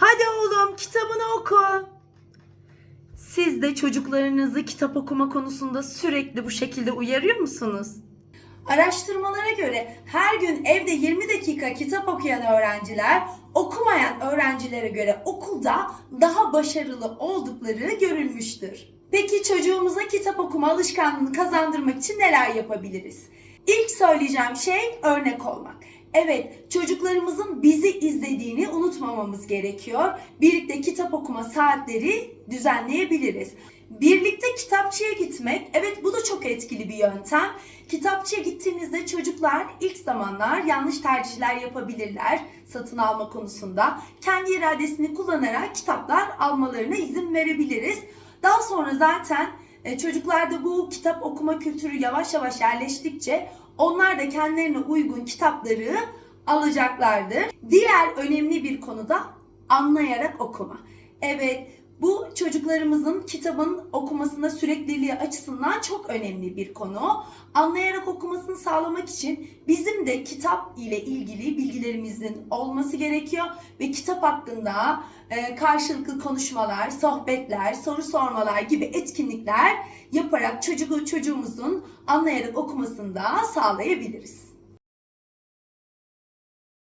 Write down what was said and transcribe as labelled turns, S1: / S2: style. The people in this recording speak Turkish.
S1: Hadi oğlum kitabını oku. Siz de çocuklarınızı kitap okuma konusunda sürekli bu şekilde uyarıyor musunuz?
S2: Araştırmalara göre her gün evde 20 dakika kitap okuyan öğrenciler okumayan öğrencilere göre okulda daha başarılı oldukları görülmüştür. Peki çocuğumuza kitap okuma alışkanlığını kazandırmak için neler yapabiliriz? İlk söyleyeceğim şey örnek olmak. Evet, çocuklarımızın bizi izlediğini unutmamamız gerekiyor. Birlikte kitap okuma saatleri düzenleyebiliriz. Birlikte kitapçıya gitmek, evet bu da çok etkili bir yöntem. Kitapçıya gittiğinizde çocuklar ilk zamanlar yanlış tercihler yapabilirler satın alma konusunda. Kendi iradesini kullanarak kitaplar almalarına izin verebiliriz. Daha sonra zaten e, çocuklarda bu kitap okuma kültürü yavaş yavaş yerleştikçe onlar da kendilerine uygun kitapları alacaklardır. Diğer önemli bir konu da anlayarak okuma. Evet, bu çocuklarımızın kitabın okumasında sürekliliği açısından çok önemli bir konu. Anlayarak okumasını sağlamak için bizim de kitap ile ilgili bilgilerimizin olması gerekiyor ve kitap hakkında e, karşılıklı konuşmalar, sohbetler, soru sormalar gibi etkinlikler yaparak çocuğu çocuğumuzun anlayarak okumasını da sağlayabiliriz.